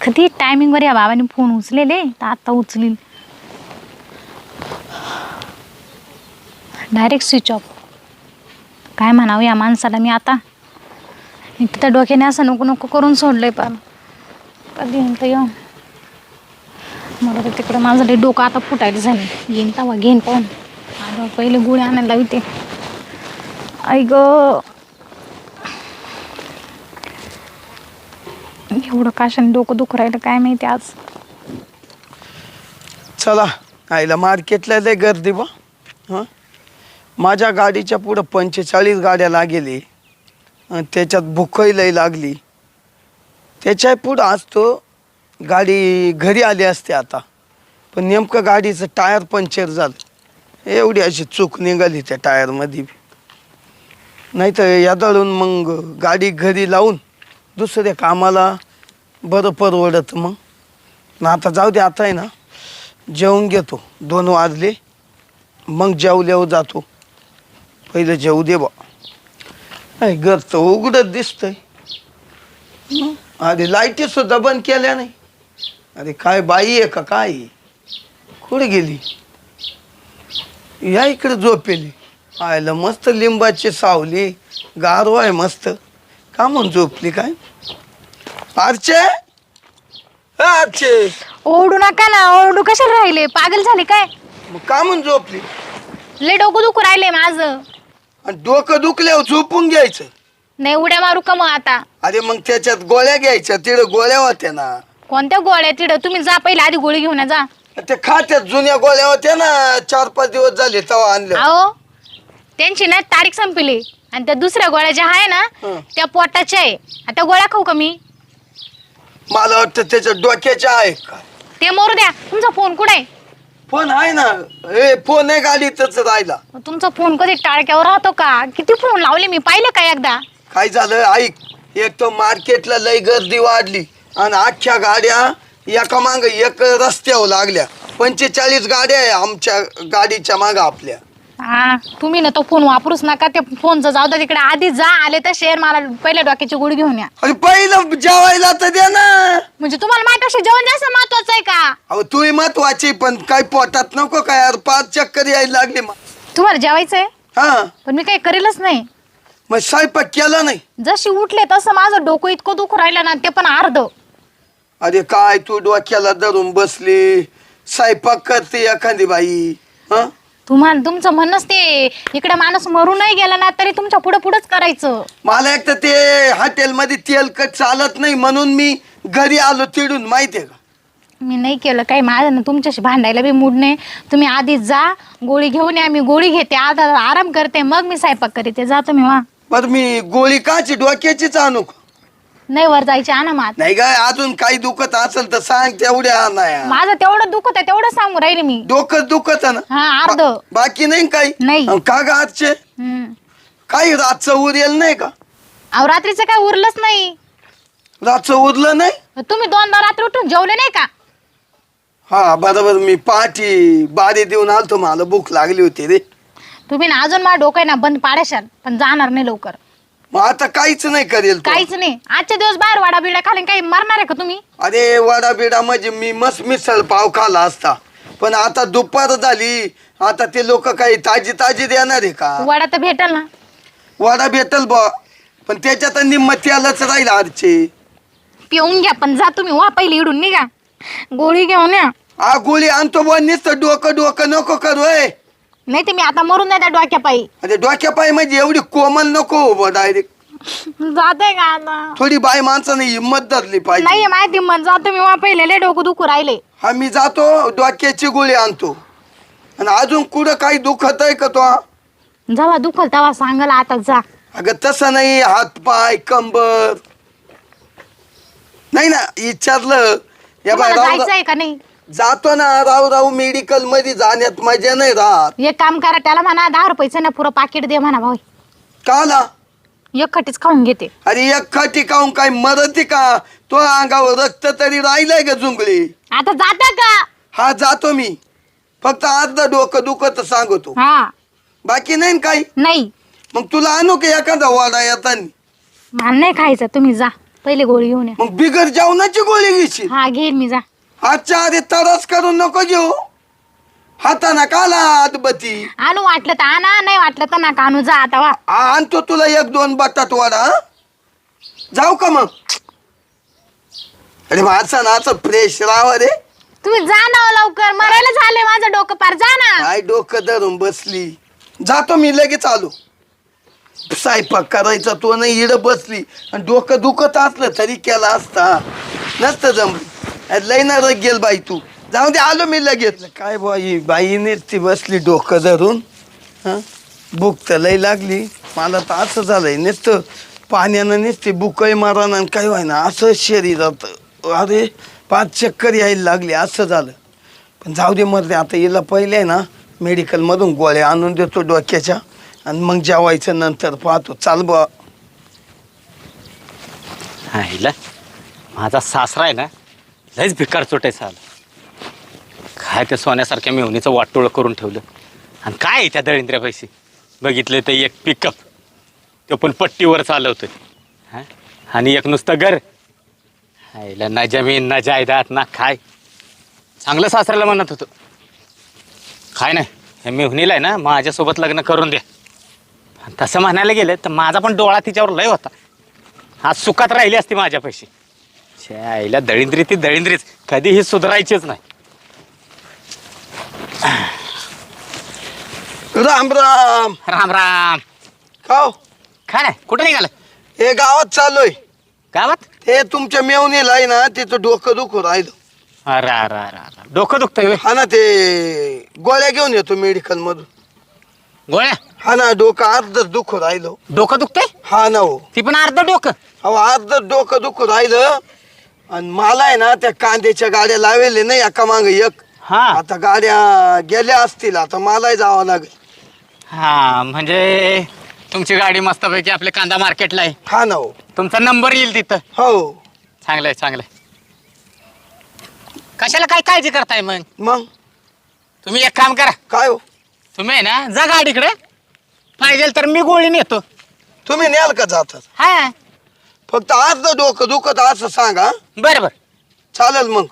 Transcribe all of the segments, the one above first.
कधी टायमिंगवर या बाबाने फोन उचलेले? तर आता उचलील. डायरेक्ट स्विच ऑफ काय म्हणावं या माणसाला मी आता? एक डोक्याने असं नको नको करून सोडलंय पण. कधी येईन तर येऊन. मला तर तिकडं माझं डोकं आता फुटायला झालं येईन तेव्हा घेईन पाहून अगं पहिले गुळे आणायला लावते. आई ग एवढं काशाने डोकं दुखू राहिलं काय माहिती आज? चला आईला मार्केटला लय गर्दी बा. हां? माझ्या गाडीच्या पुढं पंचेचाळीस गाड्या लागेली. आणि त्याच्यात भूकही लय लागली. त्याच्या पुढं आज तो गाडी घरी आली असते आता. पण नेमकं गाडीचं टायर पंक्चर झालं. एवढी अशी चूक निघाली त्या टायरमध्ये नाहीतर यादळून मग गाडी घरी लावून दुसऱ्या कामाला बरं परवडत मग. ना आता जाऊ दे आता आहे ना. जेवून घेतो. दोन वाजले. मग जेवल्यावर जातो. पहिलं जेवू दे बा नाही घर तर उघडत दिसतंय. अरे लाईटी सुद्धा बंद केल्या नाही. अरे काय बाई आहे का काय? आहे? कुठे गेली? या इकडे झोपेली. आयला मस्त लिंबाची सावली. गारवा आहे मस्त. का म्हणून झोपली काय? आरचे? आरचे. ओरडू नका ना ओरडू कशाला राहिले? पागल झाले काय? मग का म्हणून झोपली? लय डोकं दुखू राहिले माझं. आणि डोकं दुखल्यावर झोपून घ्यायचं. नाही उड्या मारू का मग आता? अरे मग त्याच्यात गोळ्या घ्यायच्या तिथं गोळ्या होत्या ना. कोणत्या गोळ्या? तिथं तुम्ही जा पहिले आधी गोळी घेऊन या, जा. ते खात्यात जुन्या गोळ्या होत्या ना चार पाच दिवस झाले तेव्हा आणल्या. अहो त्यांची ना तारीख संपली. आणि त्या दुसऱ्या गोळ्या ज्या आहे ना हं. त्या पोटाच्या आहे. आता गोळ्या खाऊ का मी? मला वाटतं त्याच्या डोक्याच्या आहे का? ते मोरू द्या. तुमचा फोन कुठे? आहे फोन आहे ना. हे फोन आहे गाडीतच राहिला. तुमचा फोन कधी टाळक्यावर राहतो का? किती फोन लावले मी पाहिलं का एकदा? काय झालं? ऐक एक तर मार्केटला लय गर्दी वाढली. आणि अख्ख्या गाड्या एका माग एक रस्त्यावर लागल्या. पंचेचाळीस गाड्या आहे आमच्या गाडीच्या माग आपल्या. हा तुम्ही ना तो फोन वापरूच नका. ते फोनचं जाऊ द्या तिकडे आधी जा आले तर शेअर मला पहिल्या डोक्याची गोळी घेऊन या. अरे पहिलं जेवायला तर दे ना. म्हणजे तुम्हाला माझ्यापेक्षा जेवण जास्त महत्वाचं आहे का? अहो तूही महत्वाची पण काय पोटात नको काय पाच चक्कर यायला लागले मग तुम्हाला जेवायचंय? हा. पण मी काही करेलच नाही. मग स्वयंपाक केला नाही. जशी उठले तसं माझं डोकं इतकं दुखू राहिलं ना ते पण अर्ध. अरे काय तू डोक्याला धरून बसली? स्वयंपाक करते एखादी बाई हा? तुम्हाला तुमचं म्हणणंच ते. इकडे माणूस मरून नाही गेला ना तरी तुमच्यापुढे पुढेच करायचं. मला एक तर ते हॉटेलमध्ये तेलकट चालत नाही म्हणून मी घरी आलो तिडून माहितीये का? मी नाही केलं काही. माझं ना तुमच्याशी भांडायला बी मूड नाही. तुम्ही आधी जा गोळी घेऊन या मी गोळी घेते आता आराम करते मग मी स्वयंपाक करते. जा तुम्ही वा. बरं मी गोळी काची? डोक्याचीच आणू का? नाही वर जायचे आणा मात. नाही काय अजून काही दुखत असेल तर सांग तेवढ्या आणाया माझं तेवढं दुखत आहे तेवढं सांगू राहिले मी. डोकं दुखत ना? हा अर्ध. बा- बाकी नाही काही? नाही. अन का ग आजचे? हम्म. काही रातचं उरेल नाही का? अहो रात्रीचं काय उरलंच नाही. रातचं उरलं नाही? तुम्ही दोनदा रात्री उठून जेवले नाही का? हा बरोबर मी पाठी बारी देऊन आलतो मला भूक लागली होती रे. तुम्ही ना अजून मला डोकं आहे ना बंद पाडाशाल पण जाणार नाही लवकर. मग आता काहीच नाही करेल तो. काहीच नाही. आजच्या दिवस बाहेर वाडा बिडा खाली काही मरणार आहे का तुम्ही? अरे वडा बिडा म्हणजे मी मस्त मिसळ पाव खाला असता. पण आता दुपार झाली. आता ते लोक काही ताजी ताजी देणार आहे का? वाडा तर भेटल ना. वडा भेटल बा पण त्याच्यात निम्म त्यालाच राहील आरचे पिऊन घ्या पण जा तुम्ही. वा पहिले इडून निघा. गोळी घेऊन या. आ गोळी आणतो बा नुसतं डोकं डोकं नको करू ए. नाही ते मी आता मरून जाते डोक्या पायी अरे डोक्या पाय म्हणजे एवढी कोमल नको हो डायरेक्ट जाते का आता? थोडी बाय माणसाने हिंमत धरली पाहिजे. नाही माहिती मग जा तुम्ही वा पहिले लय डोकं दुखू राहिले. हा मी जातो डोक्याची गोळी आणतो. आणि अजून कुठं काही दुखत आहे का तो जेव्हा दुखल तेव्हा सांगाल आता जा. अगं तसं नाही हात पाय कंबर. नाही ना विचारलं या बाय तुम्हाला का नाही? जातो ना राव राव मेडिकलमध्ये जाण्यात मजा नाही राहत. एक काम करा त्याला म्हणा दहा रुपयाचं ना पुरं पाकिट दे म्हणा भाऊ. काला एक खटीच खाऊन घेते. अरे एक खाटी खाऊन काय मरते का? तो अंगावर रक्त तरी राहिलंय का जुंगली? आता जाता का? हा जातो मी. फक्त अर्ध डोकं दुखत सांगतो. हा. बाकी नाही ना काही? नाही. मग तुला आणू का एखादा वाडा येताना? मला नाही खायचं. तुम्ही जा. पहिले गोळी घेऊन या. मग बिगर जेवणाची गोळी घ्यायची हा घेईन मी जा. आजच्या आधी तरास करून नको घेऊ हाताना काला आतबती आणू वाटलं तर आणा नाही वाटलं तर नका आणू जा आता वा. आ- आणतो तुला एक दोन बटाट वाडा हं? जाऊ का मग? अरे माझा ना असं फ्रेश राहावं रे. तुम्ही जा ना हो लवकर मरायला झाले माझं डोकं पार जा ना. काय डोकं धरून बसली. जातो मी लगेच आलो. स्वयंपाक करायचा तो नाही इड बसली. आणि डोकं दुखत असलं तरी केला असता. नसतं जमली. लय ना रग गेल बाई तू. जाऊ दे आलो मी लगेच. काय बाई बाईने ती बसली डोकं धरून हं? भूक तर लय लागली. मला तर असं झालंय नुसतं पाण्यानं नुसते बुकही मारानं आणि काय व्हायना असं शरीरात अरे पाच चक्कर यायला लागली असं झालं. पण जाऊ दे मरते. आता हिला पहिले ना मेडिकलमधून गोळ्या आणून देतो डोक्याच्या आणि मग जेवायचं नंतर पाहतो. चाल बा हा हिला. माझा सासरा आहे ना लयच भिकार चोटायचा आला काय त्या सोन्यासारख्या मेहनीचं वाटोळं करून ठेवलं. आणि काय आहे त्या दळिंद्र्या पैसे बघितलं तर एक पिकअप तो पण पट्टीवर चालवतोय. आणि एक नुसतं घर. हायला ना जमीन ना जायदाद ना काय? चांगलं सासऱ्याला म्हणत होतो. काय नाही हे मेहुनीला आहे ना माझ्यासोबत लग्न करून द्या. आणि तसं म्हणायला गेलं तर माझा पण डोळा तिच्यावर लय होता. आज सुखात राहिली असती माझ्या पैसे आईला दळिंद्री ती दळिंद्रीच. कधीही सुधारायचीच नाही. राम राम. राम राम. खाओ काय नाही कुठं निघालं? हे गावात चाललोय. गावात? हे तुमच्या मेवणीला आहे ना तिचं डोकं दुखू राहिलं. अरे अरे अरे अरे. डोकं दुखतंय व्हय. हा ना ते गोळ्या घेऊन येतो मेडिकल मधून. गोळ्या? हा ना डोकं अर्धच दुखू राहिलं. डोकं दुखतंय? हा ना हो. ती पण अर्ध डोकं? अहो अर्धच डोकं दुखू राहिलं. आणि मला आहे ना त्या कांद्याच्या गाड्या लावेले नाही एका माग एक. हा. आता गाड्या गेल्या असतील आता मलाही जावं लागेल. हा म्हणजे तुमची गाडी मस्तपैकी आपल्या कांदा मार्केटला आहे. हा ना हो. तुमचा नंबर येईल तिथं. हो. चांगलंय चांगलंय. कशाला काय काळजी करताय मग? मग? तुम्ही एक काम करा. काय हो? तुम्ही आहे ना जा गाडीकडे पाहिजे तर मी गोळी नेतो. तुम्ही न्याल का जातात? हा. फक्त अर्ध डोकं दुखत असं सांगा बरं बरं. चालेल मग.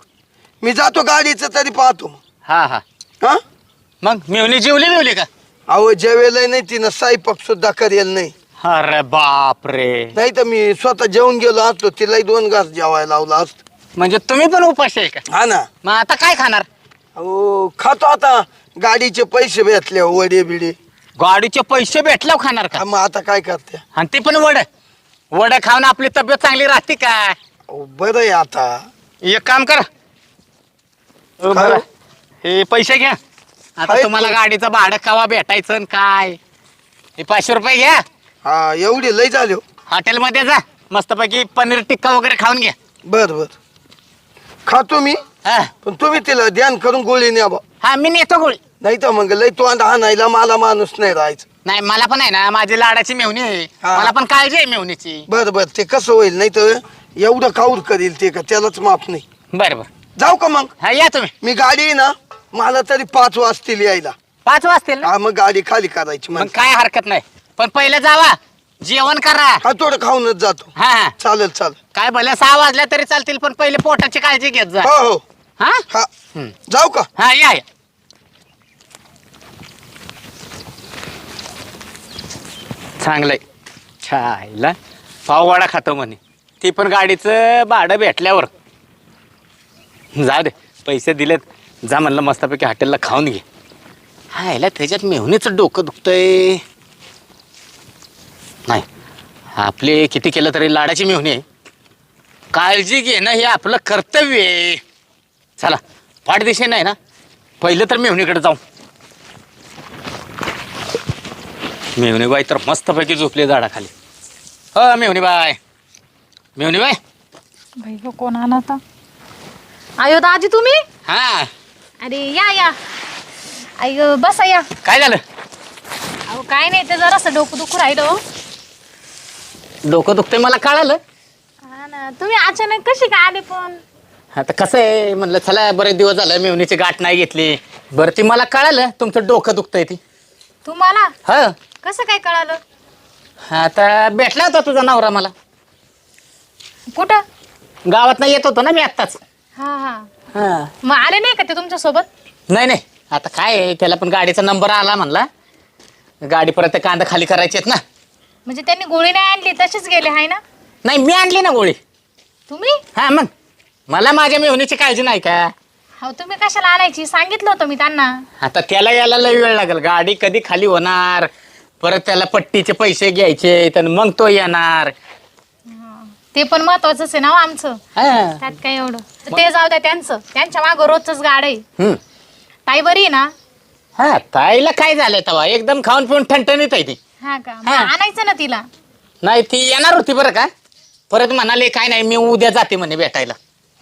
मी जातो गाडीचं तरी पाहतो. हा हा. हा? मग मिवली जेवली मिवली का? अहो जेवेल नाही तिनं स्वयंपाक सुद्धा करेल नाही. अरे बाप रे नाही तर मी स्वतः जेवून गेलो असतो तिलाही दोन घास जेवायला लावला असतो. म्हणजे तुम्ही पण उपाशी आहे का? हा ना. मग आता काय खाणार? अहो खातो आता. गाडीचे पैसे भेटले हो, वडे बिडे. गाडीचे पैसे भेटल्यावर खाणार का? हा, मग आता काय करते? आणि ते पण वड. वड खाऊन आपली तब्येत चांगली राहते का? अहो, बरं आहे आता. एक काम करा? बरं. हे? पैसे घ्या. आता तुम्हाला. गाडीचं भाडं कवा भेटायचं आणि काय? हे पाचशे रुपये घ्या. हा एवढी लय झाले हो. हॉटेलमध्ये जा. मस्तपैकी पनीर टिक्का वगैरे खाऊन घ्या. बर बर. खातो मी हा. पण तुम्ही तिला ध्यान करून गोळी न्या बा हा मी नेतो गोळी. नाही तर मग लय तोंड हाणायला मला माणूस नाही राहायचं. नाही मला पण आहे ना माझी लाडाची मेवणी आहे. हा. मला पण काळजी आहे मेवणीची. बर बर ते कसं होईल? नाही तर एवढं काऊर करील ते का? त्यालाच माफ नाही. बरं बरं. जाऊ का मग? हा या तुम्ही. मी गाडी ना मला तरी पाच वाजतील यायला. पाच वाजतील ना? हा मग गाडी खाली करायची मग मग काय हरकत नाही. पण पहिले जावा. जेवण करा. हा थोडं खाऊनच जातो. हा हा. चालेल चालेल. काय भले सहा वाजल्या तरी चालतील पण पहिले पोटाची काळजी घेत जा. हो हो. हा? हा. हम्म. जाऊ का? हा या या. चांगलंय. छायला. पाववाडा खातो म्हणे. ती पण गाडीचं भाडं भेटल्यावर. जा दे पैसे दिलेत. जा म्हणलं मस्तपैकी हॉटेलला खाऊन घे. हा याला त्याच्यात मेहुणीचं डोकं दुखतंय. नाही आपले किती केलं तरी लाडाची मेहुणी आहे. काळजी घेणं हे आपलं कर्तव्य आहे. चला पाठदिशे नाही ना पहिलं तर मेहुणीकडे जाऊ. मेहुणीबाई तर मस्तपैकी झोपली झाडाखाली. हो मेहुणीबाई मेहुणीबाई बाई गं, कोण आला आता? आयो दाजी तुम्ही? हा. अरे या या. आई बसा या. काय झालं? अहो काय नाही ते जरासं डोकं दुखू राहिलं हो. डोकं दुखतंय मला कळालं. हा ना तुम्ही अचानक कशी काय आले पण? आता कसं आहे म्हणलं चला बरेच दिवस झालं मेहुणीची गाठ नाही घेतली. बरं ती मला कळालं तुमचं डोकं दुखतंय ती. तुम्हाला? ह. कसं काय कळालं? आता भेटला होता तुझा नवरा मला. कुठं? गावात नाही येत होतो ना मी आत्ताच. हा हा. हा. मग आले नाही का ते तुमच्यासोबत नाही नाही. आता काय आहे, त्याला पण गाडीचा नंबर आला म्हणला. गाडी परत ते कांदा खाली करायचे आहेत ना. म्हणजे त्यांनी गोळी नाही आणली तसेच गेले हाय ना? नाही मी आणली ना गोळी. तुम्ही? हा मग. मला माझ्या मेहनीची काळजी नाही का? हो तुम्ही कशाला आणायची? सांगितलं होतं मी त्यांना. आता त्याला यायला लय वेळ लागेल. गाडी कधी खाली होणार? परत त्याला पट्टीचे पैसे घ्यायचे तर मग तो येणार. ते पण महत्वाचंच आहे ना हो आमचं. हा. त्यात काय एवढं. ते जाऊ द्या त्यांचं. त्यांच्या मागं रोजच गाड आहे. हम्म. ताई बरी आहे ना? हा ताईला काय झालंय तेव्हा? एकदम खाऊन पिऊन ठणठणीत आहे ती. हा का? मग हा. आणायचं ना तिला? नाही ती येणार होती बरं का? परत म्हणाले काय नाही मी उद्या जाते म्हणे भेटायला.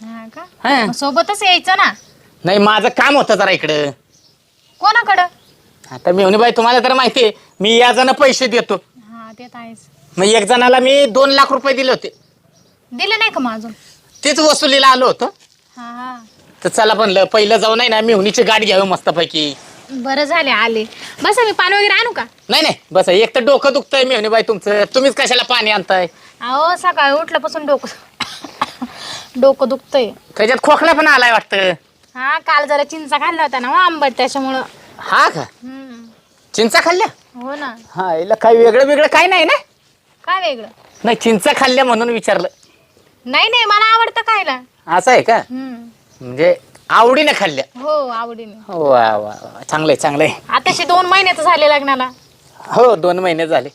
हा का? हा. मग सोबतच यायचं ना? नाही माझं काम होतं जरा इकडं. कोणाकडं? आता मी बाई तुम्हाला तर माहिती आहे मी या जण पैसे देतो. हा ते तर आहेच. मग एक जणाला मी दोन लाख रुपये दिले होते. दिले नाही का मग अजून? तेच वसुलीला आलो होतो. हा तर चला पण पहिलं जाऊ नाही ना मिहुनीची गाडी घ्यावी मस्तपैकी. बरं झाले आले. बस मी पाणी वगैरे आणू का? नाही नाही बस एक तर डोकं दुखतंय मिहुनी बाई तुमचं. तुम्हीच कशाला पाणी आणताय? अहो सकाळी उठल्यापासून डोकं डोकं दुखतंय. त्याच्यात खोकला पण आलाय वाटतं. हा काल जरा चिंचा खाल्ला होता ना हो आंबट त्याच्यामुळं. हा का? हम्म. चिंचा खाल्ल्या? हो ना. हा याला काही वेगळं वेगळं काय नाही ना? काय वेगळं? नाही चिंचा खाल्ल्या म्हणून विचारलं. नाही नाही मला आवडतं खायला. असं आहे का? हम्म. म्हणजे आवडीने खाल्ल्या हो आवडीने. वा वा वा. चांगलंय चांगलंय. आताशी दोन महिने तर झाले लग्नाला. हो दोन महिने झाले.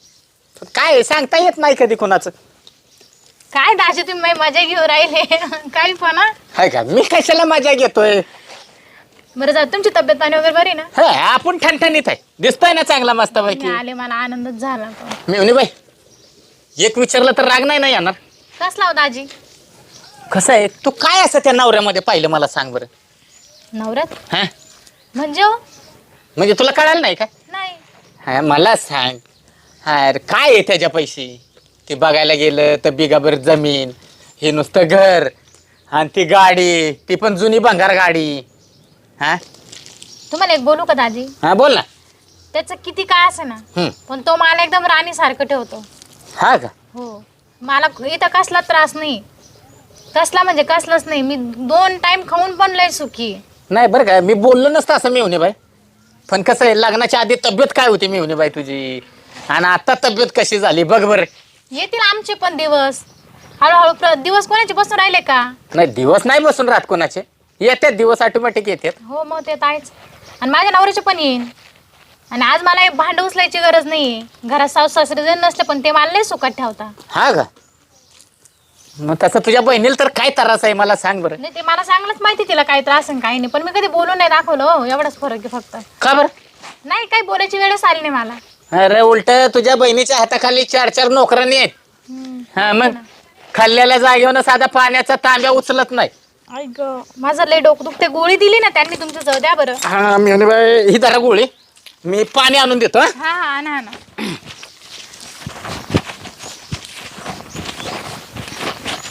पण काय आहे, सांगता येत नाही कधी कोणाचं. काय दाजी तुम्ही माझी मजा घेऊन राहिले. काही पण हा? हाय का? मी कशाला मजा घेतोय? बरं जा तुमची तब्येत पाणी वगैरे बरी ना? हा आपण ठणठणीत आहे. दिसतोय ना चांगला मस्त पैकी आले मला आनंदच झाला पण मी बाई एक विचारलं तर राग नाही ना येणार? कसला हो दाजी? कसं आहे? तू काय असं त्या नवऱ्यामध्ये पाहिलं मला सांग बरं? नवऱ्यात? हा? म्हणजे हो? म्हणजे तुला कळालं नाही का? नाही. हा मला सांग. अरे काय आहे त्याच्या पैसे? ते बघायला गेलं तर बिगाबर जमीन हे नुसतं घर आणि ती गाडी ती पण जुनी भंगार गाडी. हा? तुम्हाला एक बोलू का दाजी? हा बोल ना. त्याचं किती काय असे ना हम्म. पण तो मला एकदम राणीसारखं ठेवतो. हा का? हो. मला इथं कसला त्रास नाही. कसला म्हणजे कसलाच नाही. मी दोन टाइम खाऊन पण लय सुखी. आहे. नाही बरं का. मी बोललो नसतं असं मिळवणे बाई. पण कसं आहे लग्नाच्या आधी तब्येत काय होती मिळवणे बाई तुझी? आणि आता तब्येत कशी झाली? बघ बरं. येतील आमचे पण दिवस. हळूहळू प्र दिवस कोणाचे बसून राहिले का? नाही दिवस नाही बसून राहत कोणाचे. येतात दिवस ऑटोमॅटिक येतात. हो मग ते तर आहेच. आणि माझ्या नवऱ्याचे पण येईन. आणि आज मला एक भांडं उचलायची गरज नाही घरात सासू सासरे जण नसले पण ते मला लय सुखात ठेवता. हा का? मग तसं तुझ्या बहिणीला तर काय त्रास आहे मला सांग बरं. नाही ते मला चांगलंच माहिती तिला काय त्रास आहे काही नाही. पण मी कधी बोलून नाही दाखवलं हो एवढाच फरक आहे फक्त. का बरं? नाही काही बोलायची वेळच आली नाही मला. अरे उलट तुझ्या बहिणीच्या हाताखाली चार चार नोकरांनी आहेत. हम्म. हा मग खाल्लेल्या जागेवर साधा पाण्याचा तांब्या उचलत नाही. ऐक माझं लय डोकं दुखते गोळी दिली ना त्यांनी तुमचं जाऊ द्या बरं. हा मी बाई ही जरा गोळी. मी पाणी आणून देतो हं? हा हा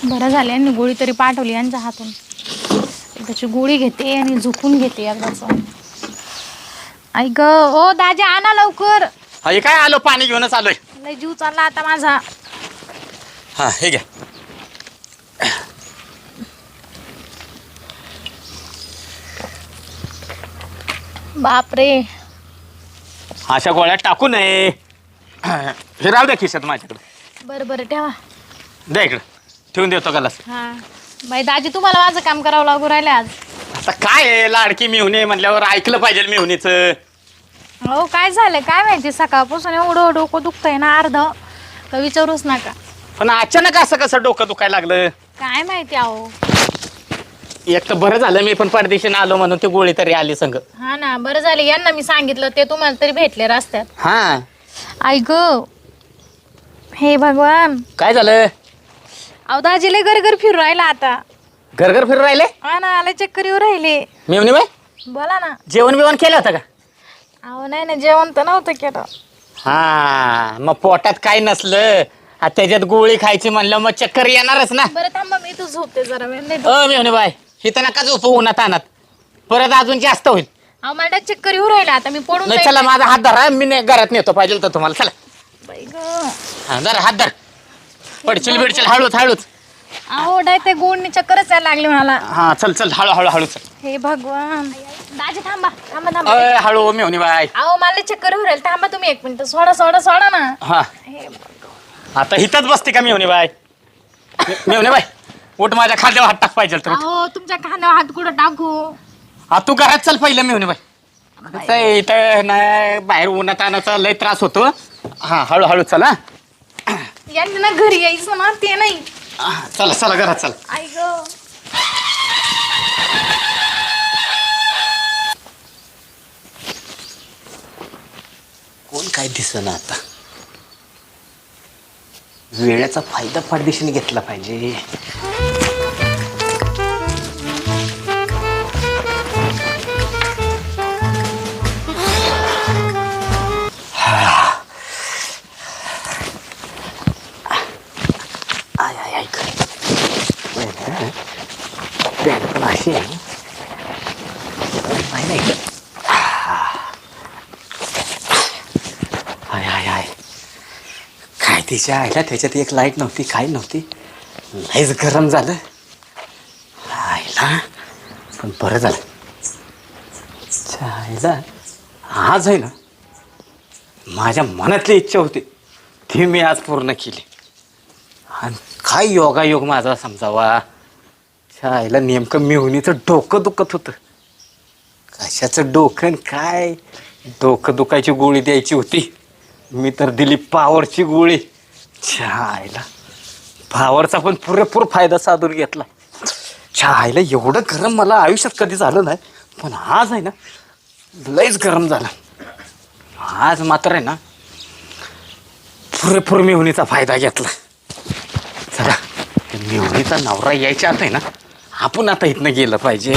बरं झालं यांनी गोळी तरी पाठवली यांच्या हातून. त्याची गोळी घेते आणि झोपून घेते एकदाच. ऐक ओ दाजी आणा लवकर. हा हे काय आलो? पाणी घेऊनच आलोय. लय जीव चालला आता माझा. हा हे घ्या. बापरे. अशा गोळ्या टाकू नये. हे राहू द्या खिशात माझ्याकडे. बरं बरं ठेवा. द्या इकडे. ठेवून देतो गलास. हा. बाई दाजी तुम्हाला माझं काम करावं लागू राहिलं आज. आता काय आहे? लाडकी मिहुने म्हणल्यावर ऐकलं पाहिजे मिहुनीचं हो काय झालंय? काय माहिती? सकाळपासून एवढं डोकं दुखतंय ना अर्ध. तर विचारूच नका. पण अचानक असं कसं डोकं दुखायला लागलं? काय माहिती अहो. एक तर बरं झालं मी पण परदेशीनं आलो म्हणून ती गोळी तरी आली संग. हा ना बरं झालं. यांना मी सांगितलं ते तुम्हाला तरी भेटले रस्त्यात. हा. आई ग हे भगवान. काय झालं? अहो दाजी लय घर घर फिरू राहिला आता. घर घर फिरून राहिले? हा ना आले चक्कर येऊ राहिले. मिवनी बाई? बोला ना. जेवण बिवण केलं होतं का? अहो नाही ना जेवण तर नव्हतं केलं. हा मग पोटात काय नसलं. आ, त्याच्यात गोळी खायची म्हणलं मग चक्कर येणारच ना. बरं थांबा मी इथं झोपते जरा वेळ नाही अ मिवनी बाय इथं नका झोपू उन्हात आणत. परत अजून जास्त होईल. अहो मला चक्कर येऊ राहिला. आता मी पडून नाही. चला माझा हात धरा. मी नाही घरात नेतो पाहिजे तर तुम्हाला. चला. बाई गं. हा धर हात धर. पडचिल बिडचिल हळूच हळूच. अहो डाय ते गोडनी चक्करच यायला लागले मला. हा चल चल हळू हळू हळू चल. हे भगवान. दाजी थांबा. थांबा थांबा. अय, हळू मेवणी बाय. अहो मला चक्कर येऊ राहील. थांबा तुम्ही एक मिनिट. सोडा सोडा सोडा ना. हा. हे आता इथंच बसते का मेवणी बाय? मे- मेवणी बाय? उठ माझ्या खाद्यावर हात टाक पाहिजे तर अहो तुमच्या खांद्यावर हात कुठं टाकू? हा तू घरात चल पहिलं मेवणी बाय कसं आहे, इथं नाही बाहेर उन्हात आणायचा लय त्रास होतो. हा हळू हळू चला यांनी ना घरी यायचं ना ते नाही. चला चला घरात चला. आई ग. कोण काय दिसना आता? वेळेचा फायदा फायदेशीर घेतला पाहिजे. आय आय पण अशी आहे नाही नाही हाय हाय हाय काय तिच्या आईला त्याच्यात एक लाइट नव्हती काही नव्हती. लयच गरम झालं. आईला पण बरं झालं. च्या आईला आज आहे ना माझ्या मनातली इच्छा होती ती मी आज पूर्ण केली. आणि काय योगायोग माझा समजावा? च्या आईला नेमकं मेहुनीचं डोकं दुखत होतं. कशाचं डोकं काय? डोकं दुखायची गोळी द्यायची होती. मी तर दिली पावरची गोळी. छायला. पावरचा पण पुरेपूर फायदा साधून घेतला. छायला एवढं गरम मला आयुष्यात कधी झालं नाही पण आज आहे ना लयच गरम झालं. आज मात्र आहे ना पुरेपूर मेहुणीचा फायदा घेतला. चला मेवणीचा नवरा यायच्या आता आहे ना आपण आता इथनं गेलं पाहिजे.